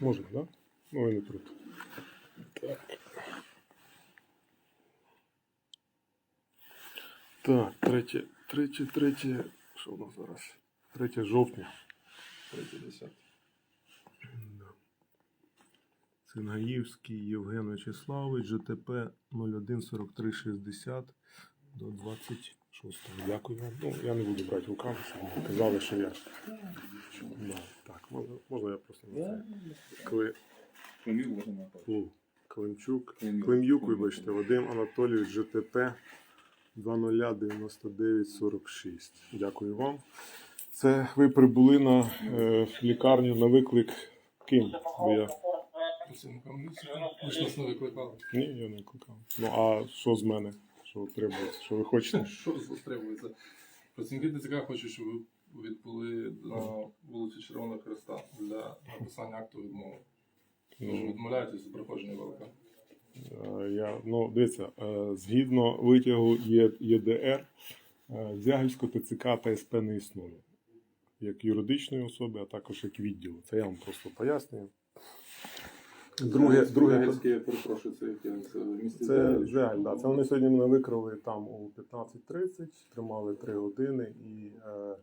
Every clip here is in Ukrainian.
Можна, так? Да? Ну, ви не проти. Так. Так, третє, третє, третє. Що у нас зараз? 3 жовтня. 30. Цинаївський Євген Вячеславович, ЖТП 014360 до 26. Дякую вам. Ну, я не буду брати руками, щоб не казали, що я. Да, так, можна, можна я просто на це. Кли, Климчук. Клим'юк. Вибачте, Вадим Анатолійович, ЖТП 209946. Дякую вам. Це ви прибули на е, лікарню на виклик ким? Бо я... Ви нас не викликали. Ні, я не викликав. Ну а що з мене? Що треба? Що ви хочете? Що застребується? Працівники ТЦК хочуть, щоб ви відбули на вулиці Червоного Хреста для написання акту відмови. Ви ж Ну, відмовляєтесь від проходження ВЛК. е, я, ну, дивіться, е, згідно витягу ЄДР, е, ТЦК та СП не існує. Як юридичної особи, а також як відділу. Це я вам просто пояснюю. Друге, друге, я перепрошую, це місце. Це жаль, да. Це вони сьогодні мене викрили там у 15.30, тримали 3 години і е,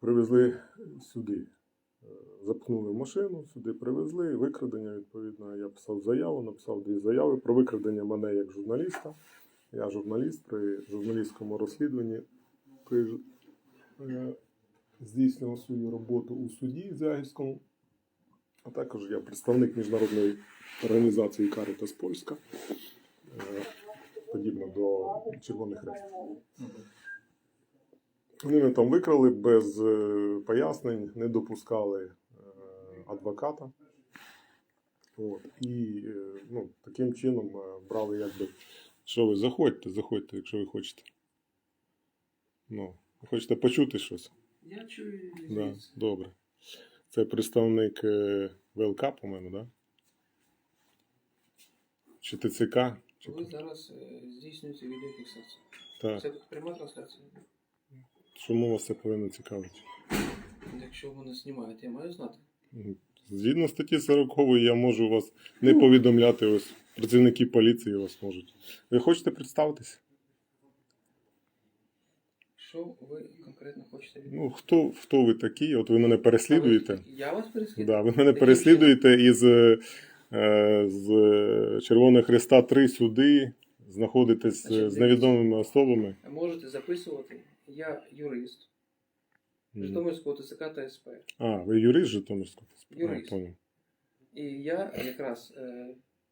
привезли сюди. Е, Запхнули машину, сюди привезли, викрадення, відповідно, я писав заяву, написав дві заяви про викрадення мене як журналіста. Я журналіст при журналістському розслідуванні при, е, здійснював свою роботу у суді Зягівському. А також я представник міжнародної організації Caritas Польська, е, подібно до Червоних Хрестів. Вони мене там викрали без е, пояснень, не допускали е, адвоката. От. І ну, таким чином брали якби. Що ви заходьте, заходьте, якщо ви хочете. Ну, хочете почути щось? Я чую. Да, добре. Це представник е, ВЛК, по-моєму, да? Чи ТЦК? Чи... Ви зараз е, здійснюєте відеофіксацію. Так. Це пряма трансляція. Чому вас це повинно цікавити? Якщо вони знімають, я маю знати. Згідно статті 40 я можу вас не повідомляти. Ось працівники поліції вас можуть. Ви хочете представитись? Що ви конкретно хочете від Ну, хто, хто ви такі? От ви мене переслідуєте. Я вас переслідую. Да, ви мене переслідуєте із е, з Червоного Христа 3 сюди, знаходитесь Значить, з невідомими особами. Можете записувати. Я юрист Мгм. Житомирського ТСК та СП. А, ви юрист Житомирського? Юрист. А, понял. І я якраз е,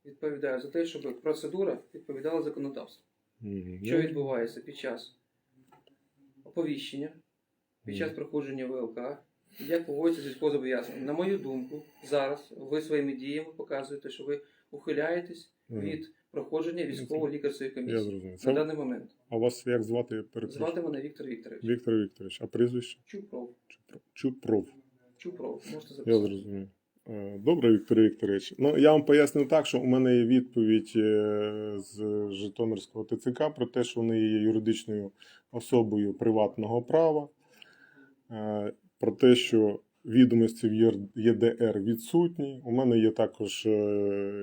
відповідаю за те, щоб процедура відповідала законодавству. Мгм. Що Ну, відбувається під час оповіщення, під час проходження ВЛК, як поводиться з військовозобов'язаним. На мою думку, зараз ви своїми діями показуєте, що ви ухиляєтесь від проходження військово-лікарської Я комісії зрозумів. на даний момент. а вас як звати? Я перепрошую. Звати мене Віктор Вікторович. Віктор Вікторович, а прізвище? Чупров. Чупров. Чупров. Чупров. Можете Я записати. зрозумів. Е, Добре, Віктор Вікторович. Ну, я вам поясню так, що у мене є відповідь е, з Житомирського ТЦК про те, що вони є юридичною особою приватного права, е, про те, що відомості в ЄДР відсутні. У мене є також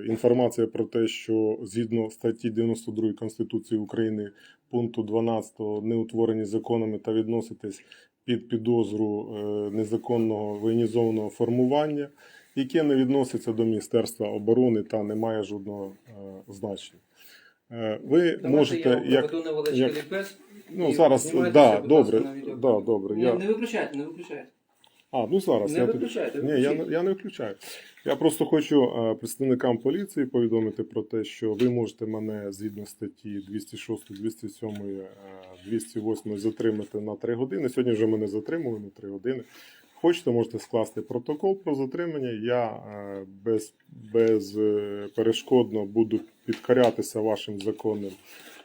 інформація про те, що згідно статті 92 Конституції України пункту 12 не утворені законами та відноситись під підозру незаконного воєнізованого формування, яке не відноситься до Міністерства оборони та не має жодного е, значення. Е, Ви Давайте можете, я як невеличкий як- лікбез. ну зараз, да, добре, да, добре. Ні, Я, Не виключайте, не виключайте. а, ну зараз Не я виключайте. ні, я, не- я не виключаю. Я просто хочу е, представникам поліції повідомити про те, що ви можете мене згідно статті 206, 207, е, 208 затримати на 3 години. Сьогодні вже мене затримали на 3 години. Хочете, можете скласти протокол про затримання. Я е, без, безперешкодно буду підкорятися вашим законним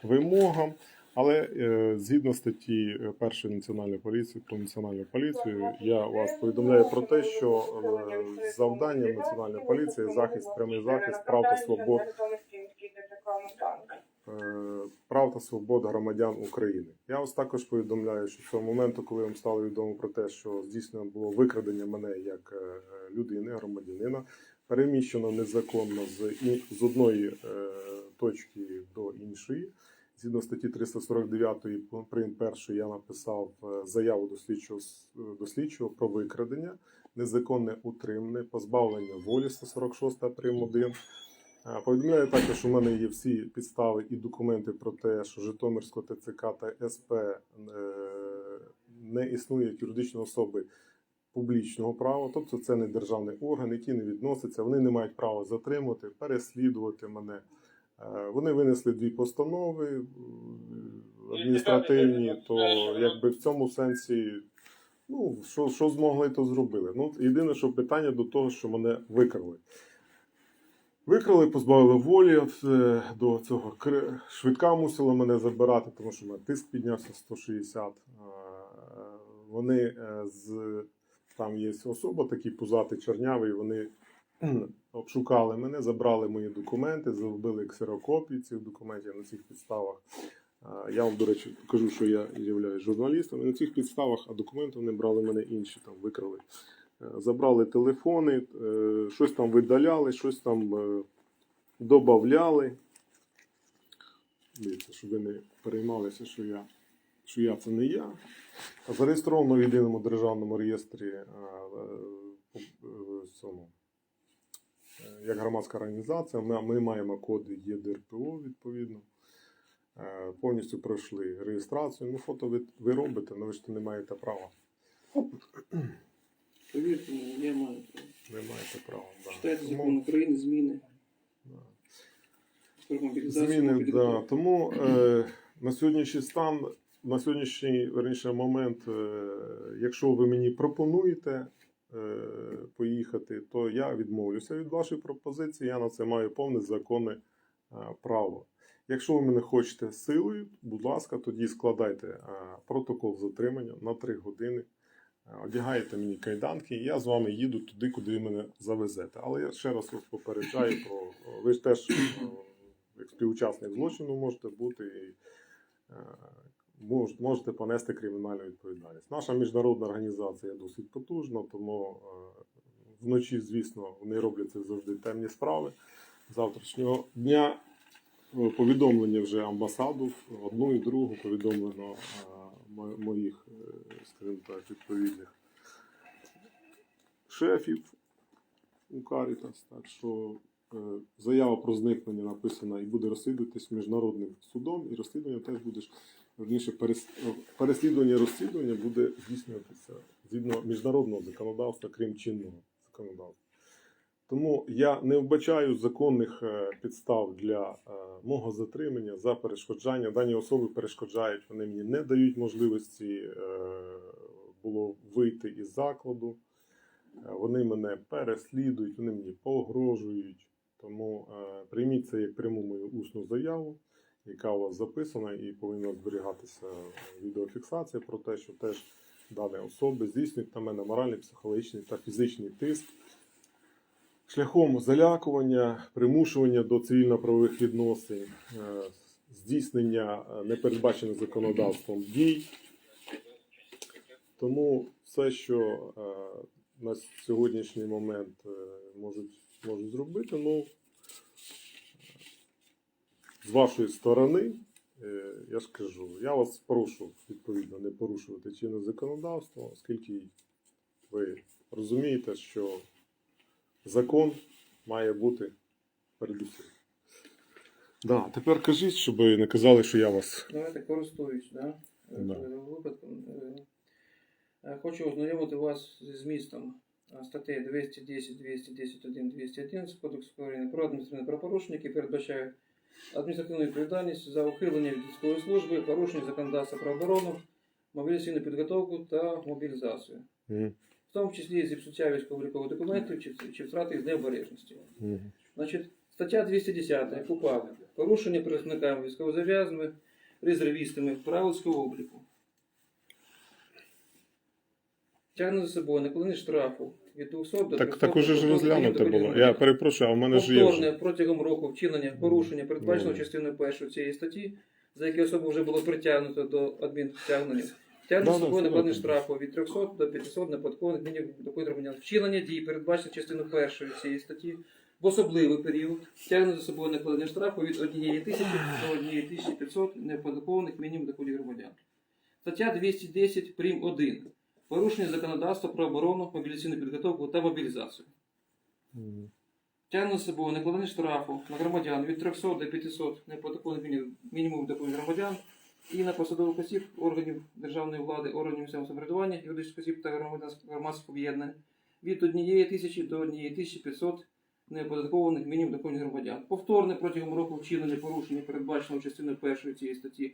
вимогам. Але е, згідно статті е, першої національної поліції про національну поліцію, я вас повідомляю про те, що е, завданням національної поліції захист, прямий захист прав та свобод е, прав та свобод громадян України. Я вас також повідомляю, що з того моменту, коли вам стало відомо про те, що здійснено було викрадення мене як е, людини, громадянина, переміщено незаконно з, з одної е, точки до іншої. Згідно статті 349 пункт прим. першої я написав е, заяву до слідчого, до слідчого про викрадення, незаконне утримане, позбавлення волі 146 прим. 1. Повідомляю також, в мене є всі підстави і документи про те, що Житомирського ТЦК та СП е, не існує як юридичної особи публічного права, тобто це не державний орган, які не відносяться, вони не мають права затримувати, переслідувати мене. Е, Вони винесли дві постанови е, адміністративні, то якби в цьому сенсі, ну, що, що змогли, то зробили. Ну, єдине, що питання до того, що мене викрали. Викрали, позбавили волі до цього. Швидка мусила мене забирати, тому що мене тиск піднявся 160. Е, Вони е, з там є особа, такий пузатий чорнявий, вони обшукали мене, забрали мої документи, зробили ксерокопії цих документів на цих підставах. Я вам, до речі, кажу, що я є журналістом. І на цих підставах, а документи вони брали мене інші, там викрали. Забрали телефони, е, щось там видаляли, щось там е, додавали. Дивіться, щоб ви не переймалися, що я, що я це не я. Зареєстровано в єдиному державному реєстрі е, як громадська організація. Ми, маємо коди ЄДРПО відповідно. Повністю пройшли реєстрацію. Ну, фото ви, ви робите, але ви ж не маєте права. Повірте мені, я маю право. Не маєте права. Да. Читайте закон України, зміни. Да. Зміни, да. Тому е, на сьогоднішній стан, на сьогоднішній верніше, момент, е, якщо ви мені пропонуєте е, поїхати, то я відмовлюся від вашої пропозиції. Я на це маю повне законне е, право. Якщо ви мене хочете силою, будь ласка, тоді складайте е, протокол затримання на 3 години. Одягаєте мені кайданки, і я з вами їду туди, куди мене завезете. Але я ще раз вас попереджаю про ви ж теж е, як співучасник злочину можете бути і е, можете понести кримінальну відповідальність. Наша міжнародна організація досить потужна, тому е, вночі, звісно, вони роблять це завжди темні справи. Завтрашнього дня повідомлення вже амбасаду, одну і другу повідомлено моїх, е, скажімо так, відповідних шефів у Карітас. Так що е, заява про зникнення написана і буде розслідуватись міжнародним судом, і розслідування теж буде верніше переслідування розслідування буде здійснюватися згідно міжнародного законодавства, крім чинного законодавства. Тому я не вбачаю законних е, підстав для е, мого затримання за перешкоджання. Дані особи перешкоджають, вони мені не дають можливості е, було вийти із закладу. Вони мене переслідують, вони мені погрожують. Тому прийміть це як пряму мою усну заяву, яка у вас записана, і повинна зберігатися відеофіксація про те, що теж дані особи здійснюють на мене моральний, психологічний та фізичний тиск шляхом залякування, примушування до цивільно-правових відносин, е, здійснення е, непередбачених законодавством дій. Тому все, що е, на сьогоднішній момент можуть, можуть зробити, ну з вашої сторони, я ж кажу, я вас прошу відповідно не порушувати чинне законодавство, оскільки ви розумієте, що закон має бути передусім. Да, тепер кажіть, щоб не казали, що я вас. Давайте користуюсь, да? Да. е, випадком. Е, е, Хочу ознайомити вас зі змістом е, статей 210, 210, 1, 211 Кодексу України про адміністративне правопорушення, які передбачають адміністративну відповідальність за ухилення від військової служби, порушення законодавства про оборону, мобілізаційну підготовку та мобілізацію. Мгм. В тому числі зіпсуття військово-облікових документів чи, чи втрати з необережності. Значить, стаття 210 КУПАП. Порушення представниками тягне за собою накладення штрафу від 200 до Так, 300 так уже ж розглянуте було. Я перепрошую, а в мене ж є. повторне Вже. протягом року вчинення порушення, передбаченого частиною першої цієї статті, за яке особу вже було притягнуто до адмінстягнення, тягне за собою накладення штрафу від 300 до 500 неподаткових мінімум доходів громадян. Вчинення дій, передбачених частиною першої цієї статті, в особливий період тягне за собою накладення штрафу від 1 тисячі до 1 500 неоподаткованих мінімум доходів громадян. Стаття 210 прим. 1. Порушення законодавства про оборону, мобілізаційну підготовку та мобілізацію. Тягне за собою накладення штрафу на громадян від 300 до 500 неподаткових мінімум доходів громадян і на посадових осіб органів державної влади, органів місцевого самоврядування, юридичних осіб та громадських об'єднань від 1 тисячі до 1 тисячі 500 неоподаткованих мінімум доходів громадян. Повторне протягом року вчинення порушення, передбаченого частиною першої цієї статті,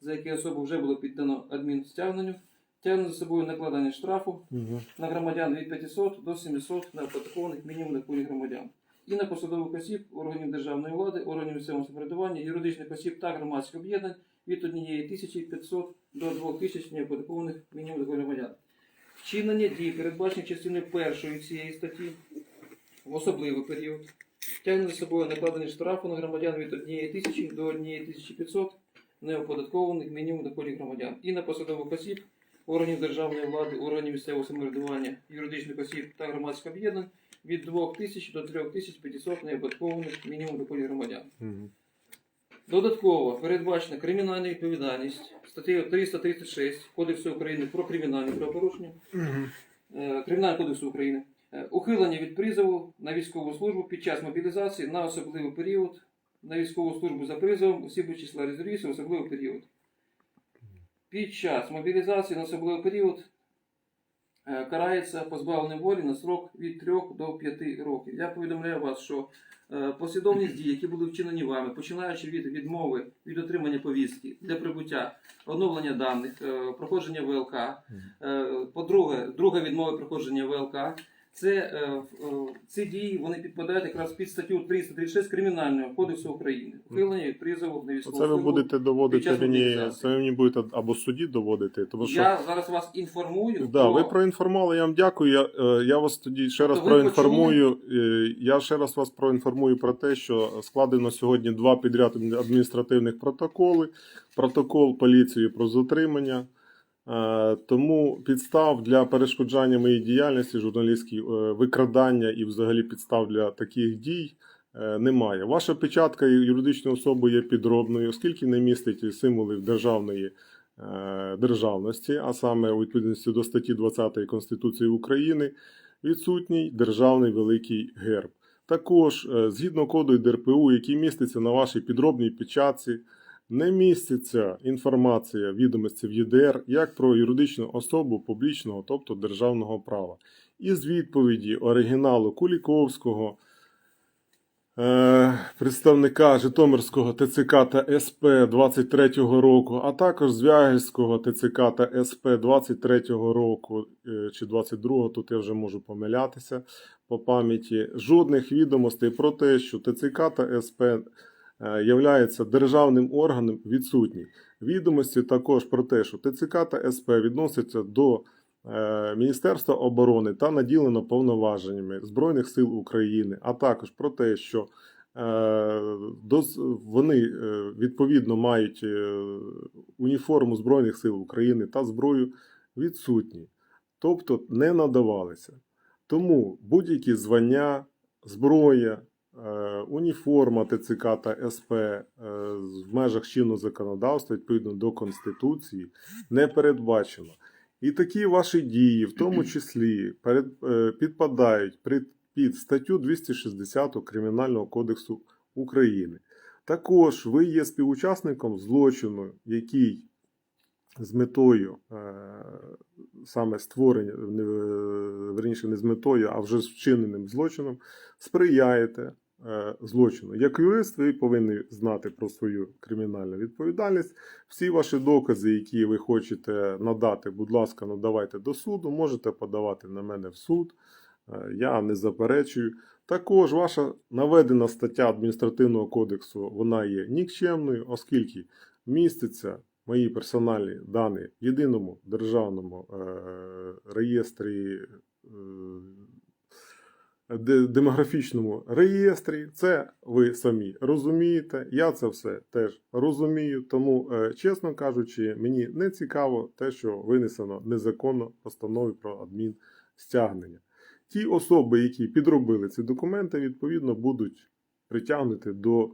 за яке особу вже було піддано адмінстягненню, тягне за собою накладення штрафу Мгм. на громадян від 500 до 700 неоподаткованих мінімум доходів громадян. І на посадових осіб, органів державної влади, органів місцевого самоврядування, юридичних осіб та громадських об'єднань від 1500 до 2000 неоподаткованих мінімум громадян. Вчинення дій, передбачених частиною першої цієї статті в особливий період, тягне за собою накладення штрафу на громадян від 1000 до 1500 неоподаткованих мінімум доходів громадян. І на посадових осіб, органів державної влади, органів місцевого самоврядування, юридичних осіб та громадських об'єднань від 2000 до 3500 неоподаткованих мінімум доходів громадян. Додатково передбачена кримінальна відповідальність статтею 336 Кодексу України про кримінальні правопорушення, е, Кримінального кодексу України, е, ухилення від призову на військову службу під час мобілізації на особливий період, на військову службу за призовом осіб числа резервістів особливий період. Під час мобілізації на особливий період карається позбавленням волі на срок від 3 до 5 років. Я повідомляю вас, що послідовні послідовність дій, які були вчинені вами, починаючи від відмови від отримання повістки для прибуття, оновлення даних, е, проходження ВЛК, е, по-друге, друга відмова проходження ВЛК. Це е, е, ці дії вони підпадають якраз під статтю 336 Кримінального кодексу України. Ухилення від призову на військову Оце ви будете доводити мені, це мені будете або судді доводити, тому що Я зараз вас інформую. Да, про- ви проінформували, я вам дякую. Я, е, я вас тоді ще раз Тобто проінформую. е, Я ще раз вас проінформую про те, що складено сьогодні два підряд адміністративних протоколи. Протокол поліції про затримання. Е, Тому підстав для перешкоджання моїй діяльності, журналістській, е, викрадання і взагалі підстав для таких дій е, немає. Ваша печатка юридичної особи є підробною, оскільки не містить символів державної державності, а саме у відповідності до статті 20 Конституції України, відсутній державний великий герб. Також, згідно коду ДРПУ, який міститься на вашій підробній печатці, не міститься інформація відомості в ЄДР як про юридичну особу публічного, тобто державного права. Із відповіді оригіналу Куліковського, е, представника Житомирського ТЦК та СП 23-го року, а також Звягельського ТЦК та СП 23-го року е, чи 22-го, тут я вже можу помилятися по пам'яті, жодних відомостей про те, що ТЦК та СП являється державним органом відсутні. Відомості також про те, що ТЦК та СП відносяться до е, Міністерства оборони та наділено повноваженнями Збройних сил України, а також про те, що е, вони е, відповідно мають е, уніформу Збройних сил України та зброю відсутні, тобто не надавалися. Тому будь-які звання, зброя, е, уніформа ТЦК та СП е, в межах чинного законодавства відповідно до Конституції не передбачено. І такі ваші дії, в тому числі, перед, е, підпадають при- під статтю 260 Кримінального кодексу України. Також ви є співучасником злочину, який з метою е, саме створення, е, верніше не з метою, а вже з вчиненим злочином, сприяєте е, злочину. Як юрист, ви повинні знати про свою кримінальну відповідальність. Всі ваші докази, які ви хочете надати, будь ласка, надавайте до суду, можете подавати на мене в суд. Е, Я не заперечую. Також ваша наведена стаття адміністративного кодексу вона є нікчемною, оскільки міститься мої персональні дані в єдиному державному е, реєстрі, е, демографічному реєстрі. Це ви самі розумієте. Я це все теж розумію. Тому, е, чесно кажучи, мені не цікаво те, що винесено незаконно постанови про адмінстягнення. Ті особи, які підробили ці документи, відповідно будуть притягнуті до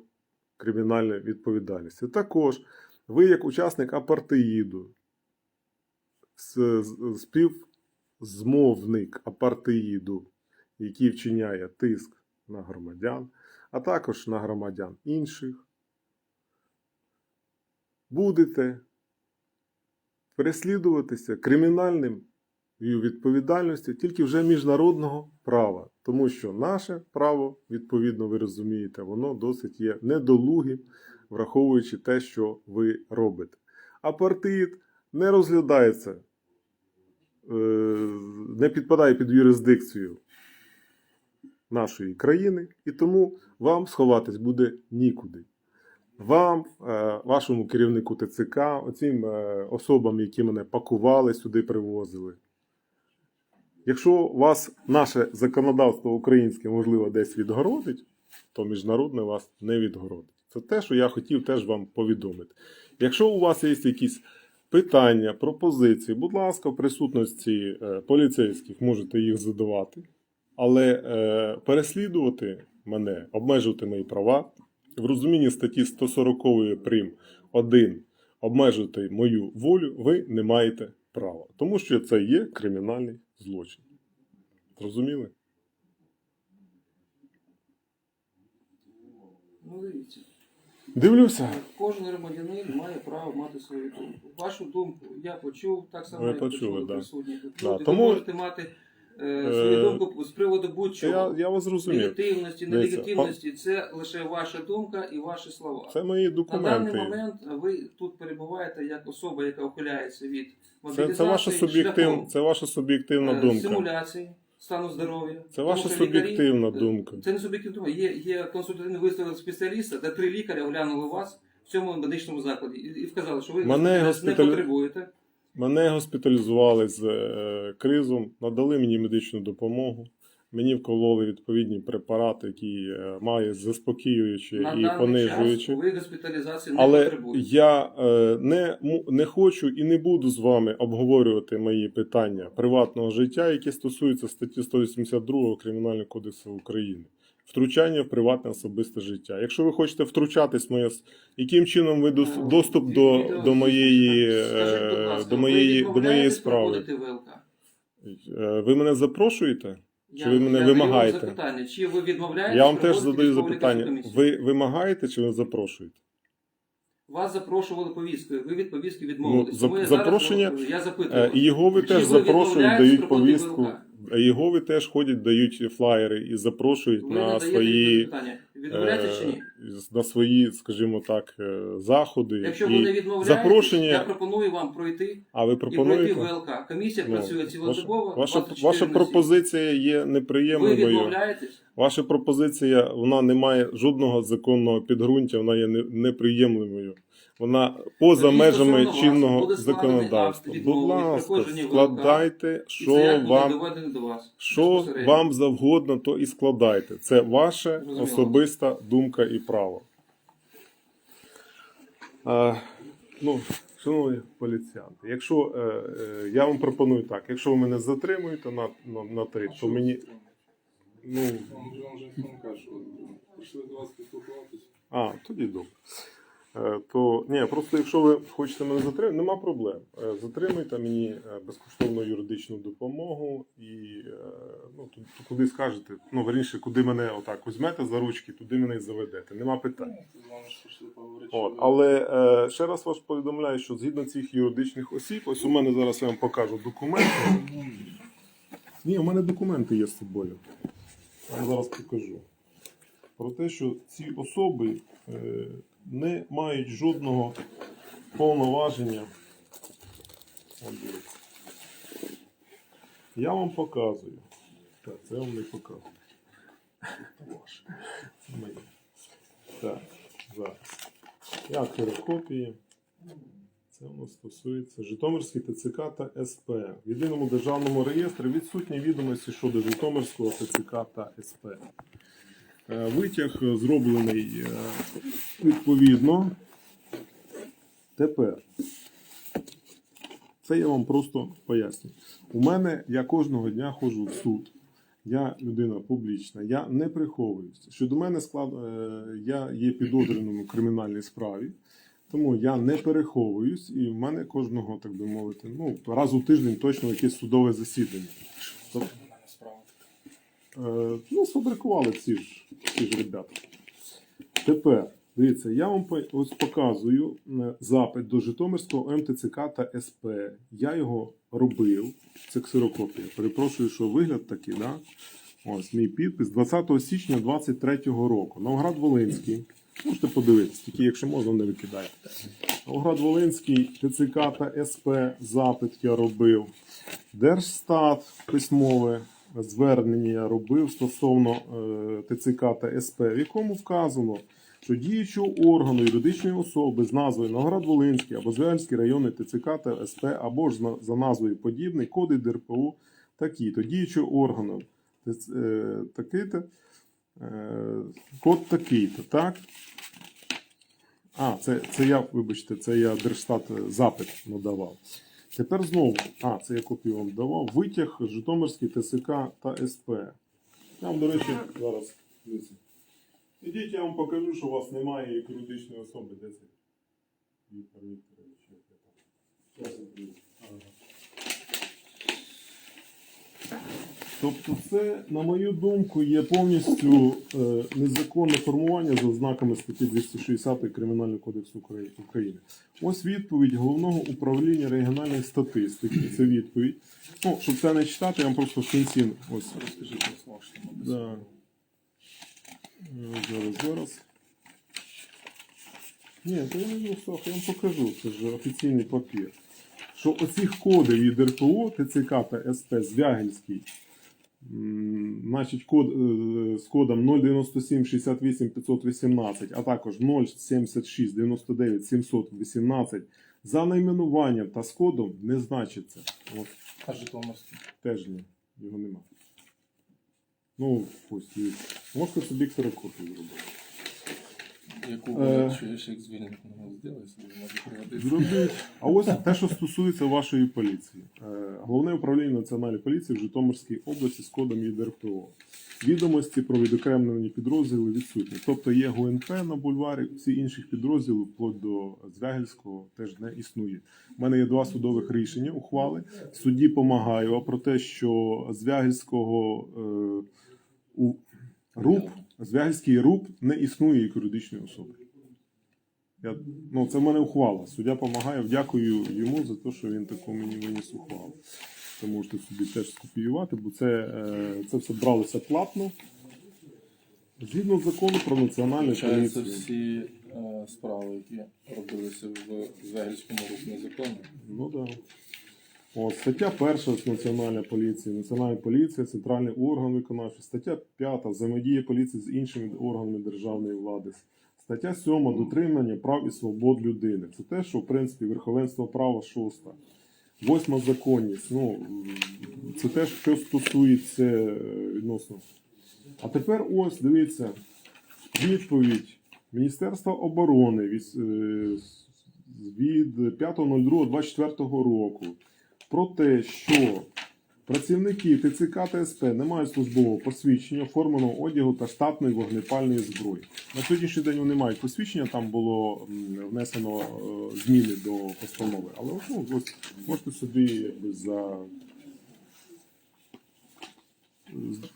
кримінальної відповідальності. Також ви, як учасник апартеїду, співзмовник апартеїду, який вчиняє тиск на громадян, а також на громадян інших, будете переслідуватися кримінальним відповідальністю тільки вже міжнародного права, тому що наше право, відповідно, ви розумієте, воно досить є недолугим, враховуючи те, що ви робите. Апартеїд не розглядається, е, не підпадає під юрисдикцію нашої країни, і тому вам сховатись буде нікуди. Вам, е, вашому керівнику ТЦК, оцим е, особам, які мене пакували, сюди привозили. Якщо вас наше законодавство українське, можливо, десь відгородить, то міжнародне вас не відгородить. Це те, що я хотів теж вам повідомити. Якщо у вас є якісь питання, пропозиції, будь ласка, в присутності е, поліцейських можете їх задавати, але е, переслідувати мене, обмежувати мої права в розумінні статті 140 прим 1 обмежувати мою волю ви не маєте права, тому що це є кримінальний злочин. Зрозуміли? Ну, дивіться. Дивлюся. Кожен громадянин має право мати свою думку. Вашу думку я почув, так само Ви як почули, почули да. присутні тут. Да, люди. тому- Ви можете мати свою Е, думку з приводу будь-чого. Я, я вас зрозумів. Негативності, Дивіться, нелегітимності це лише ваша думка і ваші слова. Це мої документи. На даний момент ви тут перебуваєте як особа, яка ухиляється від Це, мобілізації, це, ваша суб'єктив, шляхом, це ваша суб'єктивна е, думка. симуляції стану здоров'я. Це Тому ваша лікарі- суб'єктивна думка. Це не суб'єктивна думка. Є, є консультативний висновок спеціаліста, де три лікаря оглянули вас в цьому медичному закладі і, і вказали, що ви Мене не госпіталь- потребуєте. Мене госпіталізували з е, кризом, надали мені медичну допомогу. Мені вкололи відповідні препарати, які е, мають заспокоюючі На і понижуючі. час ви госпіталізації не Але потребуєте. я е, не, не хочу і не буду з вами обговорювати мої питання приватного життя, які стосуються статті 182 Кримінального кодексу України. Втручання в приватне особисте життя. Якщо ви хочете втручатись моє, яким чином ви дос- доступ до, до моєї, Скажіть, е, ласка, до ви моєї, до моєї справи? Е, Ви мене запрошуєте? Чи Я- ви мене я вимагаєте? запитання, чи ви відмовляєтесь Я вам теж задаю запитання. комісію? Ви вимагаєте чи ви запрошуєте? Вас запрошували повісткою, ви від повістки Ну, відмовились. за- Тому я зараз запрошення, я Е, запитую. І його ви Чи теж ви запрошують, дають повістку. ВЛК? Його ви теж ходять, дають флаєри і запрошують Ви на свої, питання. Чи ні? е, на свої, скажімо так, е, заходи. Якщо і не відмовляєтесь, запрошення- я пропоную вам пройти А ви і пройти? ВЛК. Комісія Ну, працює цілодобово. ваша, ваша пропозиція є Ви відмовляєтесь? Ваша пропозиція вона не має жодного законного підґрунтя, вона є не- неприємливою. Вона поза межами чинного буде законодавства. Будь ласка, складайте, що вам. Що вам завгодно, то і складайте. Це ваша особиста думка і право. А, ну, шановні поліціянти, якщо е, е, я вам пропоную так, якщо ви мене затримуєте на, на, на три, то мені. Ну, Вам вже вам вже ніхто не каже, що ви до вас поспілкуватися. а, тоді добре. Е, То ні, просто якщо ви хочете мене затримати, нема проблем. Е, Затримуйте мені е, безкоштовну юридичну допомогу і ну, ту- ту- куди скажете, ну верніше, куди мене отак візьмете за ручки, туди мене і заведете. Нема питань. От, але е, ще раз вас повідомляю, що згідно цих юридичних осіб, ось у мене зараз я вам покажу документи. Ні, у мене документи є з собою. Я зараз покажу. Про те, що ці особи е, не мають жодного повноваження. Я вам показую. Так, це я вам не показую. Так, зараз. Я ксерокопії. Це у нас стосується Житомирський ТЦК та СП. В єдиному державному реєстрі відсутні відомості щодо Житомирського ТЦК та СП. Е, Витяг зроблений е, відповідно. Тепер. Це я вам просто поясню. У мене я кожного дня ходжу в суд. Я людина публічна, я не приховуюся. Щодо мене склад, е, я є підозрюваним у кримінальній справі, тому я не переховуюсь, і в мене кожного, так би мовити, ну, раз у тиждень точно якесь судове засідання. Е, ну, сфабрикували ці ж, ці ж ребята. Тепер, дивіться, я вам ось показую е, запит до Житомирського МТЦК та СП. Я його робив. Це ксерокопія. Перепрошую, що вигляд такий, да? Ось мій підпис 20 січня 23 року. Новоград Волинський. Можете подивитися, тільки якщо можна, не викидайте. Новоград Волинський, ТЦК та СП запит я робив. Держстат письмове звернення я робив стосовно е, ТЦК та СП, в якому вказано, що діючого органу юридичної особи з назвою Новоград Волинський або Звяльський районний ТЦК та СП, або ж за назвою подібний, коди ДРПУ такі-то. Діючого органу е, такий-то, е, код такий-то, так? А, це, це я, вибачте, це я Держстат запит надавав. Тепер знову, а, це я копію вам давав. Витяг Житомирський ТСК та СП. Там, до речі, зараз. Ідіть, я вам покажу, що у вас немає юридичної особи. Де це? Віктор Вікторович. я там. Зараз я. Тобто це, на мою думку, є повністю е, незаконне формування за ознаками статті 260 Кримінального кодексу України. Ось відповідь головного управління регіональної статистики. Це відповідь. Ну, щоб це не читати, я вам просто в кінці. Ось. Да. Е, Зараз, зараз. Ні, то я не Слав, я вам покажу. Це ж офіційний папір. Що оцих кодів від РПО, ТЦК та СП Звягельський, значить, код е, з кодом 097 68 518, а також 076 99 718 за найменуванням та з кодом не значиться. От А Житомирський? теж ні, його нема. Ну, пусть дивіться. Можете собі ксерокопію зробити. Яку Е. ви чуєш, як пригодитися. Зробіть. А ось те, що стосується вашої поліції. Е, Головне управління Національної поліції в Житомирській області з кодом ЄДРПО. Відомості про відокремлені підрозділи відсутні. Тобто є ГУНП на бульварі, всі інших підрозділів, вплоть до Звягельського, теж не існує. У мене є два судових рішення, ухвали. Судді помагаю про те, що Звягельського е, у РУП, Звягельський РУП не існує як юридичної особи. Я, ну, це в мене ухвала. Суддя допомагає. Дякую йому за те, що він таку мені виніс ухвалу. Це можете собі теж скопіювати, бо це, е, це все бралося платно. Згідно закону про національну Получається, поліцію. всі е, справи, які робилися в Звягельському руху незаконні. Ну так. Да. От, стаття перша з Національної поліції. Національна поліція, центральний орган виконавчий. Стаття 5. Взаємодія поліції з іншими органами державної влади. Стаття 7. Дотримання прав і свобод людини. Це те, що в принципі верховенство права шоста. Восьма законність. Ну, це те, що стосується е, відносно. А тепер ось дивіться відповідь Міністерства оборони е, від 5.02.24 року про те, що працівники ТЦК та СП не мають службового посвідчення, форменого одягу та штатної вогнепальної зброї. На сьогоднішній день вони мають посвідчення, там було внесено е, зміни до постанови. Але ну, ось можете собі якби за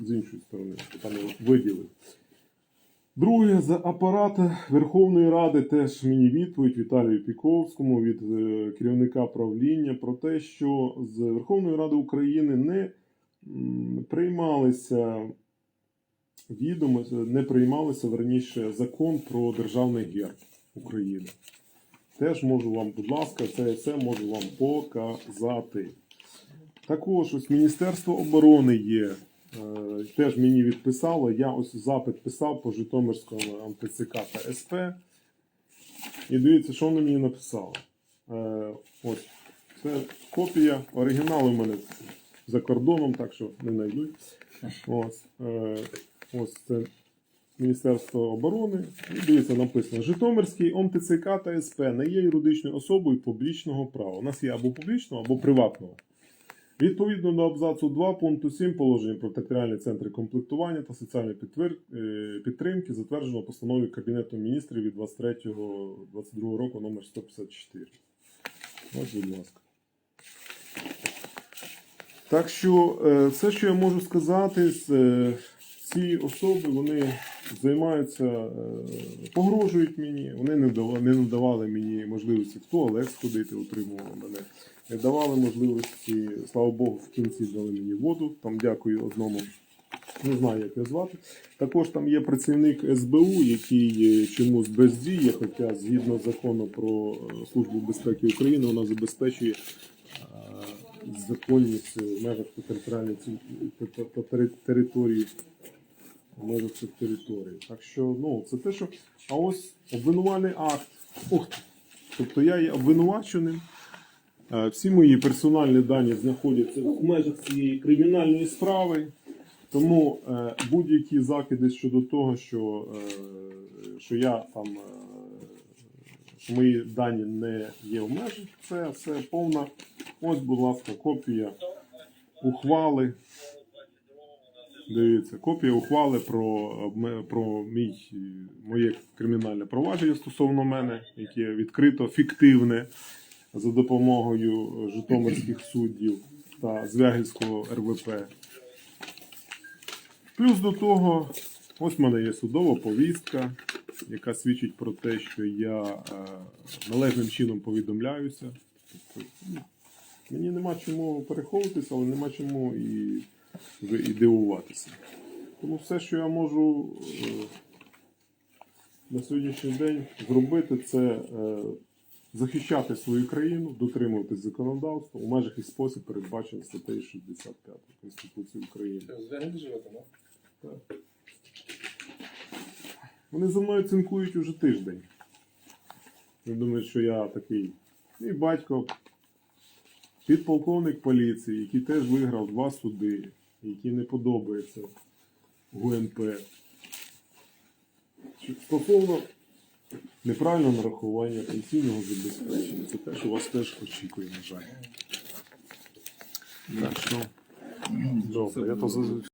з- іншої сторони, його виділив. Друге, за апарат Верховної Ради теж мені відповідь Віталію Піковському від е, керівника правління про те, що з Верховної Ради України не приймалися відомості, не приймалися верніше закон про державний герб України. Теж можу вам, будь ласка, це все можу вам показати. Також ось Міністерство оборони є. Е, Теж мені відписало. Я ось запит писав по Житомирському МТЦК та СП. І дивіться, що вони мені написали. Е, ось. Це копія. Оригінал у мене за кордоном, так що не знайдуть. Ось, е, ось це Міністерство оборони. І дивіться, написано: Житомирський ОМТЦК та СП не є юридичною особою публічного права. У нас є або публічного, або приватного. Відповідно до абзацу 2 пункту 7 положення про територіальні центри комплектування та соціальної е, підтримки, затвердженого постановою Кабінету міністрів від 23-22 року номер 154. Ось, будь ласка. Так що е, все, що я можу сказати, е, ці особи вони займаються, погрожують мені, вони не надавали мені можливості в туалет сходити, утримували мене. Давали можливості, слава Богу, в кінці дали мені воду. Там дякую одному, не знаю, як його звати. Також там є працівник СБУ, який е, чомусь бездіє, хоча згідно закону про е, Службу безпеки України вона забезпечує е, законність в межах територіальної території. Межах цих територій. Так що, ну, це те, що. А ось обвинувальний акт. Ти. Тобто я є обвинуваченим. Е, Всі мої персональні дані знаходяться в межах цієї кримінальної справи. Тому е, будь-які закиди щодо того, що, е, що я там що мої дані не є в межах, це все повна. Ось, будь ласка, копія ухвали. Дивіться, копія ухвали про, про мій, моє кримінальне провадження стосовно мене, яке відкрито фіктивне за допомогою е, житомирських суддів та Звягільського РВП. Плюс до того, ось в мене є судова повістка, яка свідчить про те, що я е, належним чином повідомляюся. Тобто, ну, мені нема чому переховуватися, але нема чому і, вже і дивуватися. Тому все, що я можу е, на сьогоднішній день зробити, це захищати свою країну, дотримуватись законодавства у межах і спосіб передбачений статтею 65 Конституції України. Взагалі живете, ну? Так. Вони за мною цинкують уже тиждень. Вони думають, що я такий мій батько, підполковник поліції, який теж виграв два суди, який не подобається ГУНП. Стосовно неправильного нарахування пенсійного забезпечення, це те, що вас теж очікує, на жаль. Так що, добре, я то за-